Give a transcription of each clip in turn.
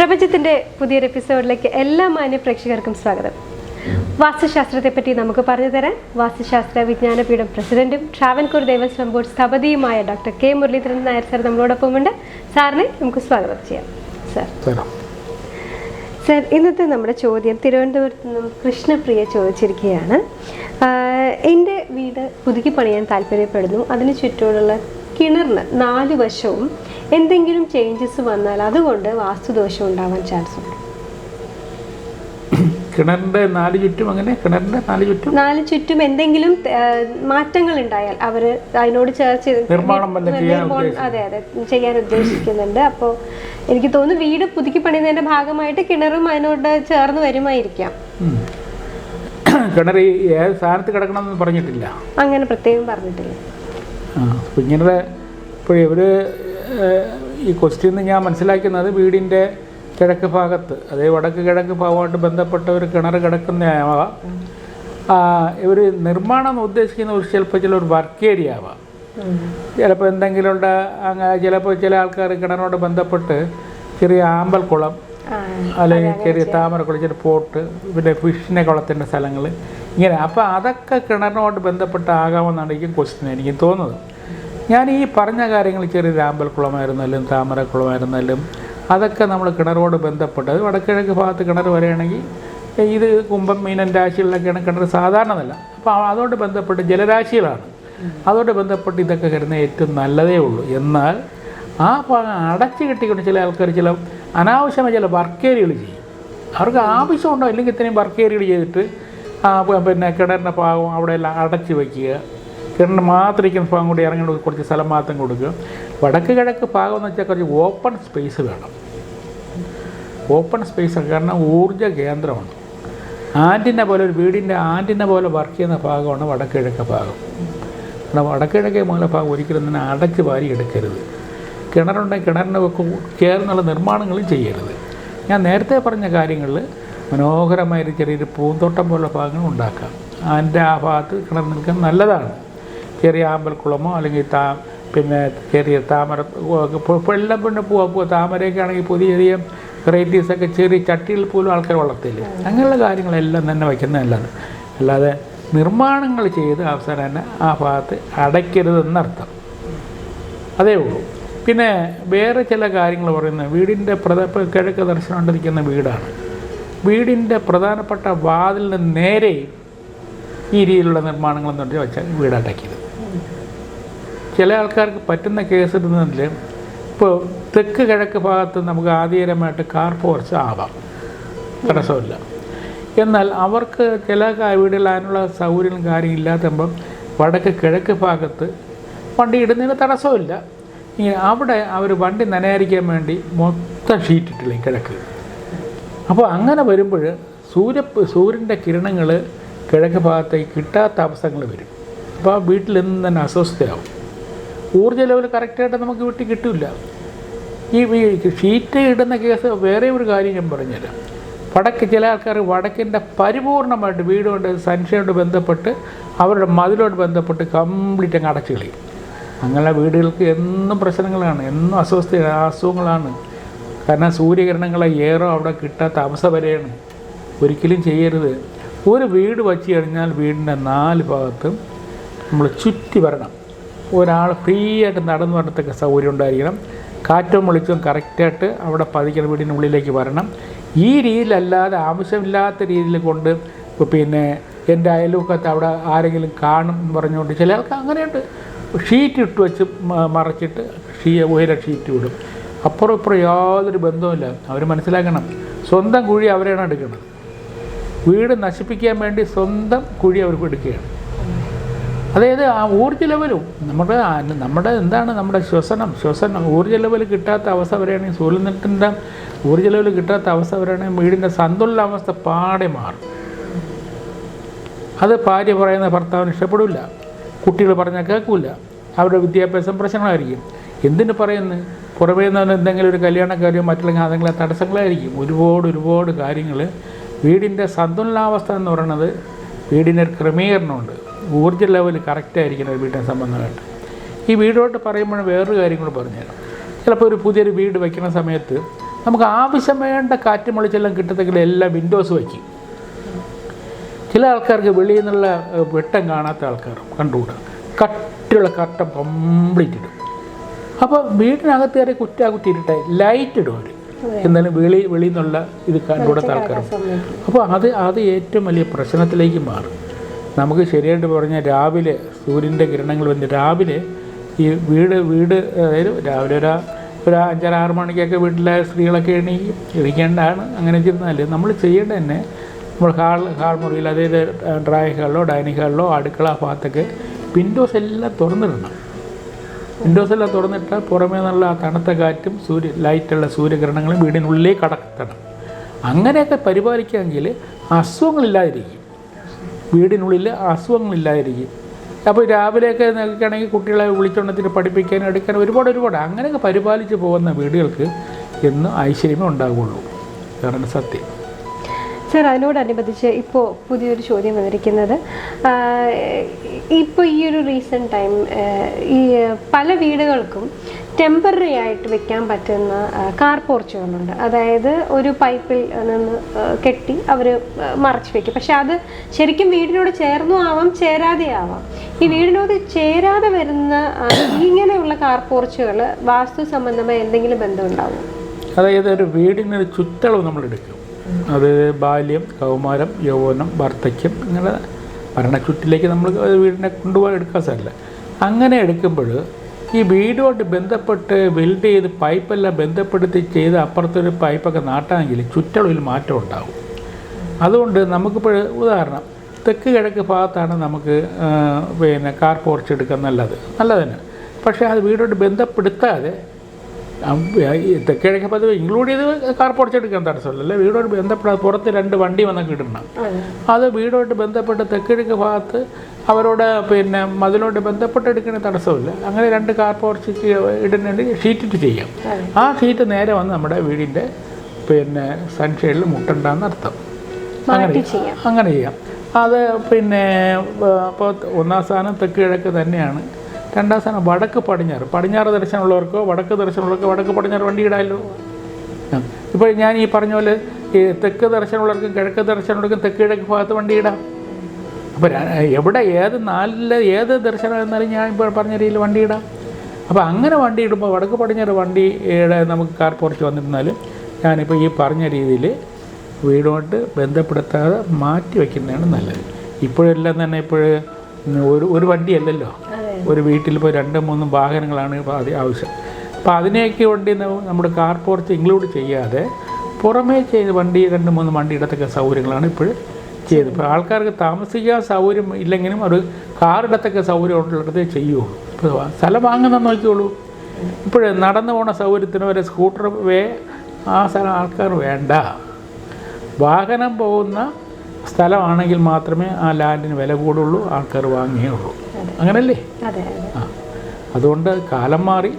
പ്രപഞ്ചത്തിന്റെ പുതിയൊരു എപ്പിസോഡിലേക്ക് എല്ലാ മാന്യ പ്രേക്ഷകർക്കും സ്വാഗതം. വാസ്തുശാസ്ത്രത്തെ പറ്റി നമുക്ക് പറഞ്ഞു തരാൻ വാസ്തുശാസ്ത്ര വിജ്ഞാനപീഠം പ്രസിഡന്റും Travancore Devaswom board സ്ഥപതിയുമായ doctor K Muraleedharan Nair sir നമ്മളോടൊപ്പമുണ്ട്. സാറിനെ നമുക്ക് സ്വാഗതം ചെയ്യാം. സാർ. സാർ ഇന്നത്തെ നമ്മുടെ ചോദ്യം തിരുവനന്തപുരത്ത് നിന്നും കൃഷ്ണപ്രിയ ചോദിച്ചിരിക്കുകയാണ്. എന്റെ വീട് പുതുക്കി പണിയാൻ താല്പര്യപ്പെടുന്നു. അതിന് ചുറ്റുമുള്ള കിണറിന് നാല് വശവും എന്തെങ്കിലും ചേഞ്ചസ് വന്നാൽ അതുകൊണ്ട് വാസ്തുദോഷം ഉണ്ടാവാൻ ചാൻസ് ഉണ്ട്. കിണറിന്റെ നാല് ചുറ്റും അങ്ങനെ? കിണറിന്റെ നാല് ചുറ്റും? നാല് ചുറ്റും എന്തെങ്കിലും മാറ്റങ്ങൾ ഉണ്ടായാൽ അവർ അതിനോട് ചേർച്ച് നിർമ്മാണം അതെ അതെ ചെയ്യാൻ ഉദ്ദേശിക്കുന്നുണ്ട്. അപ്പോൾ എനിക്ക് തോന്നുന്നു വീട് പുതുക്കി പണിയുന്നതിന്റെ ഭാഗമായിട്ട് കിണറും അതിനോട് ചേർന്ന് വരുമായിരിക്കാം. കിണർ ഏത് സ്ഥാനത്ത് കിടക്കണമെന്ന് പറഞ്ഞിട്ടില്ല? അങ്ങനെ പ്രത്യേകം പറഞ്ഞിട്ടില്ല. അപ്പോൾ ഇങ്ങനെ ഇപ്പോൾ ഇവർ ഈ ക്വസ്റ്റ്യൻ ഞാൻ മനസ്സിലാക്കുന്നത് വീടിന്റെ കിഴക്ക് ഭാഗത്ത് അതായത് വടക്ക് കിഴക്ക് ഭാഗമായിട്ട് ബന്ധപ്പെട്ട ഒരു കിണർ കിടക്കുന്നതാവാം ഇവർ നിർമ്മാണം ഉദ്ദേശിക്കുന്ന ഒരു ചിലപ്പോൾ ചില ഒരു വർക്ക് ഏരിയ ആവാം. ചിലപ്പോൾ എന്തെങ്കിലും ഉണ്ട് അങ്ങനെ ചിലപ്പോൾ ചില ആൾക്കാർ കിണറിനോട് ബന്ധപ്പെട്ട് ചെറിയ ആമ്പൽക്കുളം അല്ലെങ്കിൽ ചെറിയ താമരക്കുളം ചെറിയ പോട്ട് പിന്നെ ഫിഷിനെ കുളത്തിന്റെ സ്ഥലങ്ങൾ ഇങ്ങനെ അപ്പോൾ അതൊക്കെ കിണറിനോട് ബന്ധപ്പെട്ട് ആകാമെന്നാണ് എനിക്ക് ക്വസ്റ്റ്യൻ എനിക്ക് തോന്നുന്നത്. ഞാൻ ഈ പറഞ്ഞ കാര്യങ്ങൾ ചെറിയ രാമ്പൽക്കുളമായിരുന്നാലും താമരക്കുളമായിരുന്നാലും അതൊക്കെ നമ്മൾ കിണറോട് ബന്ധപ്പെട്ട് വടക്കിഴക്ക് ഭാഗത്ത് കിണർ വരികയാണെങ്കിൽ ഇത് കുംഭം മീനൻ രാശികളിലൊക്കെയാണ് കിണർ സാധാരണതല്ല അപ്പോൾ അതോട് ബന്ധപ്പെട്ട് ജലരാശികളാണ്. അതോട് ബന്ധപ്പെട്ട് ഇതൊക്കെ കിടന്ന ഏറ്റവും നല്ലതേ ഉള്ളൂ. എന്നാൽ ആ ഭാഗം അടച്ചു കെട്ടിക്കൊണ്ട് ചില ആൾക്കാർ ചില അനാവശ്യമായ ചില വർക്കേരികൾ ചെയ്യും. അവർക്ക് ആവശ്യമുണ്ടോ? അല്ലെങ്കിൽ ഇത്രയും വർക്കേരികൾ ചെയ്തിട്ട് പിന്നെ കിണറിന്റെ ഭാഗം അവിടെ എല്ലാം അടച്ചു വയ്ക്കുക. കിണറിന് മാത്രം ഇരിക്കുന്ന ഭാഗം കൂടി ഇറങ്ങി കുറച്ച് സ്ഥലം മാത്രം കൊടുക്കുക. വടക്ക് കിഴക്ക് ഭാഗം എന്ന് വെച്ചാൽ കുറച്ച് ഓപ്പൺ സ്പേസ് വേണം. ഓപ്പൺ സ്പേസ് കാരണം ഊർജ കേന്ദ്രമാണ്. ആന്റിനെ പോലെ ഒരു വീടിന്റെ ആന്റിനെ പോലെ വർക്ക് ചെയ്യുന്ന ഭാഗമാണ് വടക്കിഴക്ക ഭാഗം. കാരണം വടക്കിഴക്കേ മൂലഭാഗം ഒരിക്കലും തന്നെ അടച്ച് വാരി എടുക്കരുത്. കിണറുണ്ടെങ്കിൽ കിണറിനെ കയറുന്നുള്ള നിർമ്മാണങ്ങളും ചെയ്യരുത്. ഞാൻ നേരത്തെ പറഞ്ഞ കാര്യങ്ങളിൽ മനോഹരമായൊരു ചെറിയൊരു പൂന്തോട്ടം പോലുള്ള ഭാഗങ്ങൾ ഉണ്ടാക്കാം. അതിന്റെ ആ ഭാഗത്ത് കിണർ നിൽക്കാൻ നല്ലതാണ്. ചെറിയ ആമ്പൽക്കുളമോ അല്ലെങ്കിൽ താ പിന്നെ ചെറിയ താമര വെള്ളം പിന്നെ പൂവ പൂവ താമരയൊക്കെ ആണെങ്കിൽ പുതിയ ചെറിയ വെറൈറ്റീസൊക്കെ ചെറിയ ചട്ടിയിൽ പോലും ആൾക്കാർ വളർത്തില്ലേ? അങ്ങനെയുള്ള കാര്യങ്ങളെല്ലാം തന്നെ വയ്ക്കുന്നത് നല്ലത് അല്ലാതെ നിർമ്മാണങ്ങൾ ചെയ്ത് അവസാനം തന്നെ ആ ഭാഗത്ത് അടയ്ക്കരുതെന്നർത്ഥം അതേ ഉള്ളൂ. പിന്നെ വേറെ ചില കാര്യങ്ങൾ പറയുന്നത് വീടിന്റെ പ്രത കിഴക്ക് ദർശനം കൊണ്ടിരിക്കുന്ന വീടാണ്. വീടിന്റെ പ്രധാനപ്പെട്ട വാതിലിന് നേരെ ഈ രീതിയിലുള്ള നിർമ്മാണങ്ങളെന്ന് പറഞ്ഞാൽ വെച്ചാൽ വീട് അടയ്ക്കരുത് ചില ആൾക്കാർക്ക് പറ്റുന്ന കേസ് ഇടുന്നതിൽ ഇപ്പോൾ തെക്ക് കിഴക്ക് ഭാഗത്ത് നമുക്ക് ആധികരമായിട്ട് കാർ പോർച്ച് ആവാം. തടസ്സമില്ല. എന്നാൽ അവർക്ക് ചില വീടുകളിൽ സൗകര്യങ്ങളും കാര്യം ഇല്ലാത്തപ്പം വടക്ക് കിഴക്ക് ഭാഗത്ത് വണ്ടി ഇടുന്നതിന് തടസ്സമില്ല. അവിടെ അവർ വണ്ടി നനയാതിരിക്കാൻ വേണ്ടി മൊത്തം ഷീറ്റ് ഇട്ടില്ല കിഴക്ക്? അപ്പോൾ അങ്ങനെ വരുമ്പോൾ സൂര്യ സൂര്യന്റെ കിരണങ്ങൾ കിഴക്ക് ഭാഗത്തേക്ക് കിട്ടാത്ത അവസ്ഥകൾ വരും. അപ്പോൾ ആ വീട്ടിൽ നിന്ന് തന്നെ അസ്വസ്ഥയാവും ഊർജ ലെവൽ കറക്റ്റായിട്ട് നമുക്ക് വീട്ടിൽ കിട്ടില്ല ഈ ഷീറ്റ് ഇടുന്ന കേസ് വേറെ ഒരു കാര്യം ഞാൻ പറഞ്ഞുതരാം. വടക്ക് ചില ആൾക്കാർ വടക്കിന്റെ പരിപൂർണമായിട്ട് വീടുകൊണ്ട് സൺഷൈനോട് ബന്ധപ്പെട്ട് അവരുടെ മതിലോട് ബന്ധപ്പെട്ട് കംപ്ലീറ്റ് അങ്ങ് അടച്ചു കളയും. അങ്ങനെ വീടുകൾക്ക് എന്നും പ്രശ്നങ്ങളാണ്. എന്നും അസ്വസ്ഥ അസുഖങ്ങളാണ്. കാരണം സൂര്യകിരണങ്ങളെ ഏറോ അവിടെ കിട്ടാത്ത അവസ്ഥ വരെയാണ്. ഒരിക്കലും ചെയ്യരുത്. ഒരു വീട് വച്ച് കഴിഞ്ഞാൽ വീടിന്റെ നാല് ഭാഗത്തും നമ്മൾ ചുറ്റി വരണം. ഒരാൾ ഫ്രീ ആയിട്ട് നടന്നു വരത്തക്ക സൗകര്യം ഉണ്ടായിരിക്കണം. കാറ്റും വെളിച്ചവും കറക്റ്റായിട്ട് അവിടെ പതിക്കുന്ന വീടിന്റെ ഉള്ളിലേക്ക് വരണം. ഈ രീതിയിലല്ലാതെ ആവശ്യമില്ലാത്ത രീതിയിൽ കൊണ്ട് പിന്നെ എന്റെ അയൽവക്കത്ത് അവിടെ ആരെങ്കിലും കാണും എന്ന് പറഞ്ഞുകൊണ്ട് ചില ആൾക്ക് അങ്ങനെയുണ്ട്. ഷീറ്റ് ഇട്ട് വെച്ച് മറച്ചിട്ട് ഷീ ഉയര ഷീറ്റ് വിടും അപ്പുറം ഇപ്പുറം യാതൊരു ബന്ധവുമില്ല. അവർ മനസ്സിലാക്കണം. സ്വന്തം കുഴി അവരെയാണ് എടുക്കുന്നത്. വീട് നശിപ്പിക്കാൻ വേണ്ടി സ്വന്തം കുഴി അവർക്ക് എടുക്കുകയാണ്. അതായത് ആ ഊർജ ലെവലും നമ്മുടെ നമ്മുടെ എന്താണ് നമ്മുടെ ശ്വസനം ശ്വസനം ഊർജ ലെവൽ കിട്ടാത്ത അവസ്ഥ വരെയാണെങ്കിൽ സൂര്യനെറ്റിന്റെ ഊർജ ലെവൽ കിട്ടാത്ത അവസ്ഥ വരെയാണെങ്കിൽ വീടിന്റെ സന്തുലനാവസ്ഥ പാടെ മാറും. അത് ഭാര്യ പറയുന്ന ഭർത്താവിന് ഇഷ്ടപ്പെടില്ല. കുട്ടികൾ പറഞ്ഞാൽ കേൾക്കില്ല അവരുടെ വിദ്യാഭ്യാസം പ്രശ്നങ്ങളായിരിക്കും. എന്തിനു പറയുന്നു പുറമേ നിന്ന് എന്തെങ്കിലും ഒരു കല്യാണ കാര്യം മറ്റുള്ള അതെങ്കിലും തടസ്സങ്ങളായിരിക്കും. ഒരുപാട് ഒരുപാട് കാര്യങ്ങൾ വീടിന്റെ സന്തുലനാവസ്ഥ എന്ന് പറയുന്നത് വീടിന്റെ ഒരു ക്രമീകരണമുണ്ട്. ഊർജ ലെവൽ കറക്റ്റായിരിക്കണം വീടിനെ സംബന്ധമായിട്ട്. ഈ വീടോട്ട് പറയുമ്പോൾ വേറൊരു കാര്യം കൂടെ പറഞ്ഞുതരാം. ചിലപ്പോൾ ഒരു പുതിയൊരു വീട് വയ്ക്കുന്ന സമയത്ത് നമുക്ക് ആവശ്യം വേണ്ട കാറ്റ് മുളിച്ചെല്ലാം കിട്ടത്തെങ്കിൽ എല്ലാം വിൻഡോസ് വയ്ക്കും. ചില ആൾക്കാർക്ക് വെളിയിൽ നിന്നുള്ള വെട്ടം കാണാത്ത ആൾക്കാർ കണ്ടുകൂടാ. കട്ടിയുള്ള കട്ടം കംപ്ലീറ്റ് ഇടും. അപ്പോൾ വീടിനകത്ത് കയറി കുറ്റാ കുത്തിയിട്ടെ ലൈറ്റ് ഇടും അവർ എന്നാലും വെളി വെളിയിൽ നിന്നുള്ള ഇത് കണ്ടുകൂടാത്ത ആൾക്കാരുണ്ട് അപ്പോൾ അത് അത് ഏറ്റവും വലിയ പ്രശ്നത്തിലേക്ക് മാറും. നമുക്ക് ശരിയായിട്ട് പറഞ്ഞാൽ രാവിലെ സൂര്യന്റെ കിരണങ്ങൾ വന്ന് രാവിലെ ഈ വീട് വീട് അതായത് രാവിലെ ഒരു ഒരു അഞ്ചര ആറ് മണിക്കൊക്കെ വീട്ടിലെ സ്ത്രീകളൊക്കെ എണീക്കും എണീക്കേണ്ടതാണ് അങ്ങനെ ചെയ്യുന്നതല്ലേ നമ്മൾ ചെയ്യേണ്ടത് തന്നെ നമ്മൾ ഹാൾ ഹാൾ മുറിയിൽ അതായത് ഡ്രായിങ് ഹാളിലോ ഡൈനിങ് ഹാളിലോ അടുക്കള ഭാഗത്തൊക്കെ വിൻഡോസ് എല്ലാം തുറന്നിടണം. വിൻഡോസ് എല്ലാം തുറന്നിട്ട് പുറമേ നല്ല തണുത്ത കാറ്റും സൂര്യ ലൈറ്റുള്ള സൂര്യകിരണങ്ങളും വീടിനുള്ളിലേ കടത്തണം അങ്ങനെയൊക്കെ പരിപാലിക്കുകയാണെങ്കിൽ അസുഖങ്ങളില്ലാതിരിക്കും. വീടിനുള്ളിൽ അസുഖങ്ങളില്ലാതിരിക്കും. അപ്പോൾ രാവിലെയൊക്കെ നിൽക്കുകയാണെങ്കിൽ കുട്ടികളെ വിളിച്ചോണത്തിന് പഠിപ്പിക്കാനും എടുക്കാനും ഒരുപാട് ഒരുപാട് അങ്ങനെയൊക്കെ പരിപാലിച്ച് പോകുന്ന വീടുകൾക്ക് എന്നും ഐശ്വര്യമേ ഉണ്ടാകുള്ളൂ കാരണം സത്യം. സർ അതിനോടനുബന്ധിച്ച് ഇപ്പോൾ പുതിയൊരു ചോദ്യം വന്നിരിക്കുന്നത്. ഇപ്പോൾ ഈ ഒരു റീസെന്റ് ടൈം ഈ പല വീടുകൾക്കും ടെമ്പററി ആയിട്ട് വെക്കാൻ പറ്റുന്ന കാർ പോർച്ചുകളുണ്ട്. അതായത് ഒരു പൈപ്പിൽ നിന്ന് കെട്ടി അവർ മറച്ചു വെക്കും. പക്ഷെ അത് ശരിക്കും വീടിനോട് ചേർന്നു ആവാം ചേരാതെ ആവാം. ഈ വീടിനോട് ചേരാതെ വരുന്ന ഇങ്ങനെയുള്ള കാർ പോർച്ചുകൾ വാസ്തു സംബന്ധമായ എന്തെങ്കിലും ബന്ധമുണ്ടാവും അതായത് ഒരു വീടിനൊരു ചുറ്റളവ് നമ്മൾ എടുക്കും അത് ബാല്യം കൗമാരം യൗവനം വാർദ്ധക്യം ഇങ്ങനെ ഭരണച്ചുറ്റിലേക്ക് നമ്മൾ വീടിനെ കൊണ്ടുപോയി എടുക്കാൻ സാധില്ല അങ്ങനെ എടുക്കുമ്പോൾ ഈ വീടുമായിട്ട് ബന്ധപ്പെട്ട് ബിൽഡ് ചെയ്ത് പൈപ്പെല്ലാം ബന്ധപ്പെടുത്തി ചെയ്ത് അപ്പുറത്തൊരു പൈപ്പൊക്കെ നാട്ടാണെങ്കിൽ ചുറ്റളവിൽ മാറ്റം ഉണ്ടാകും അതുകൊണ്ട് നമുക്കിപ്പോൾ ഉദാഹരണം തെക്ക് കിഴക്ക് ഭാഗത്താണ് നമുക്ക് പിന്നെ കാർ പോർച്ച് എടുക്കാൻ നല്ലത്. നല്ലതന്നെ പക്ഷേ അത് വീടോട്ട് ബന്ധപ്പെടുത്താതെ ആ, പതിവ് ഇൻക്ലൂഡ് ചെയ്ത് കാർ പൊടിച്ചെടുക്കാൻ തടസ്സമില്ല. അല്ലെ? വീടോട്ട് ബന്ധപ്പെടാതെ പുറത്ത് രണ്ട് വണ്ടി വന്നൊക്കെ ഇടണം അത്. വീടോട്ട് ബന്ധപ്പെട്ട് തെക്കിഴക്ക് ഭാഗത്ത് അവരോട് പിന്നെ മതിലോട്ട് ബന്ധപ്പെട്ട് എടുക്കുന്ന തടസ്സമില്ല. അങ്ങനെ രണ്ട് കാർ പോർച്ച് ഇടുന്നുണ്ട് ഷീറ്റിട്ട് ചെയ്യാം. ആ ഷീറ്റ് നേരെ വന്ന് നമ്മുടെ വീടിന്റെ പിന്നെ സൺഷെയ്ഡിൽ മുട്ടണ്ടെന്ന് അർത്ഥം. അങ്ങനെ അങ്ങനെ ചെയ്യാം. അത് പിന്നെ അപ്പോൾ ഒന്നാം സ്ഥാനം തെക്ക് കിഴക്ക് തന്നെയാണ്. രണ്ടാം സ്ഥാനം വടക്ക് പടിഞ്ഞാറ്. പടിഞ്ഞാറ് ദർശനമുള്ളവർക്കോ വടക്ക് ദർശനമുള്ളവർക്കോ വടക്ക് പടിഞ്ഞാറ് വണ്ടി ഇടാമല്ലോ ഇപ്പോൾ ഞാൻ ഈ പറഞ്ഞ പോലെ ഈ തെക്ക് ദർശനമുള്ളവർക്കും കിഴക്ക് ദർശനമുള്ളവർക്കും തെക്ക് കിഴക്ക് ഭാഗത്ത് വണ്ടി ഇടാം. അപ്പോൾ എവിടെ ഏത് നാലിലെ ഏത് ദർശനം എന്നാലും ഞാൻ ഇപ്പോൾ പറഞ്ഞ രീതിയിൽ വണ്ടി ഇടാം. അപ്പോൾ അങ്ങനെ വണ്ടി ഇടുമ്പോൾ വടക്ക് പടിഞ്ഞാറ് വണ്ടിയുടെ നമുക്ക് കാർ പോർച്ച് വന്നിരുന്നാലും ഞാനിപ്പോൾ ഈ പറഞ്ഞ രീതിയിൽ വീടുമായിട്ട് ബന്ധപ്പെടുത്താതെ മാറ്റി വയ്ക്കുന്നതാണ് നല്ലത്. ഇപ്പോഴെല്ലാം തന്നെ ഇപ്പോൾ ഒരു ഒരു വണ്ടിയല്ലല്ലോ ഒരു വീട്ടിൽ ഇപ്പോൾ രണ്ടും മൂന്നും വാഹനങ്ങളാണ് ഇപ്പോൾ അത് ആവശ്യം. അപ്പോൾ അതിനെയൊക്കെ വണ്ടി നമ്മുടെ കാർ പോർച്ച് ഇൻക്ലൂഡ് ചെയ്യാതെ പുറമേ ചെയ്ത് വണ്ടി രണ്ട് മൂന്ന് വണ്ടി ഇടത്തൊക്കെ സൗകര്യങ്ങളാണ് ഇപ്പോൾ ചെയ്ത് ഇപ്പോൾ ആൾക്കാർക്ക് താമസിക്കാൻ സൗകര്യം ഇല്ലെങ്കിലും ഒരു കാർ ഇടത്തൊക്കെ സൗകര്യം ഉള്ളിടത്തേ ചെയ്യുള്ളൂ. ഇപ്പോൾ സ്ഥലം വാങ്ങുന്ന നോക്കിയോളൂ ഇപ്പോൾ നടന്നു പോണ സൗകര്യത്തിന് വരെ സ്കൂട്ടർ വേ ആ സ്ഥലം ആൾക്കാർ വേണ്ട. വാഹനം പോകുന്ന സ്ഥലമാണെങ്കിൽ മാത്രമേ ആ ലാൻഡിന് വില കൂടുള്ളൂ ആൾക്കാർ വാങ്ങിയുള്ളൂ അങ്ങനല്ലേ? ആ. അതുകൊണ്ട് കാലം മാറി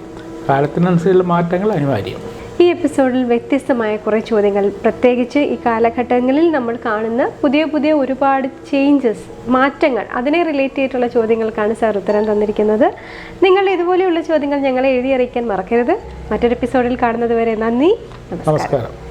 കാലത്തിനനുസരിച്ചുള്ള മാറ്റങ്ങൾ അനിവാര്യം. ഈ എപ്പിസോഡിൽ വ്യത്യസ്തമായ കുറേ ചോദ്യങ്ങൾ. പ്രത്യേകിച്ച് ഈ കാലഘട്ടങ്ങളിൽ നമ്മൾ കാണുന്ന പുതിയ പുതിയ ഒരുപാട് ചേഞ്ചസ് മാറ്റങ്ങൾ. അതിനെ റിലേറ്റ് ചെയ്തിട്ടുള്ള ചോദ്യങ്ങൾക്കാണ് സാർ ഉത്തരം തന്നിരിക്കുന്നത്. നിങ്ങൾ ഇതുപോലെയുള്ള ചോദ്യങ്ങൾ ഞങ്ങളെ എഴുതി അറിയിക്കാൻ മറക്കരുത്. മറ്റൊരു എപ്പിസോഡിൽ കാണുന്നത് വരെ നന്ദി. നമസ്കാരം.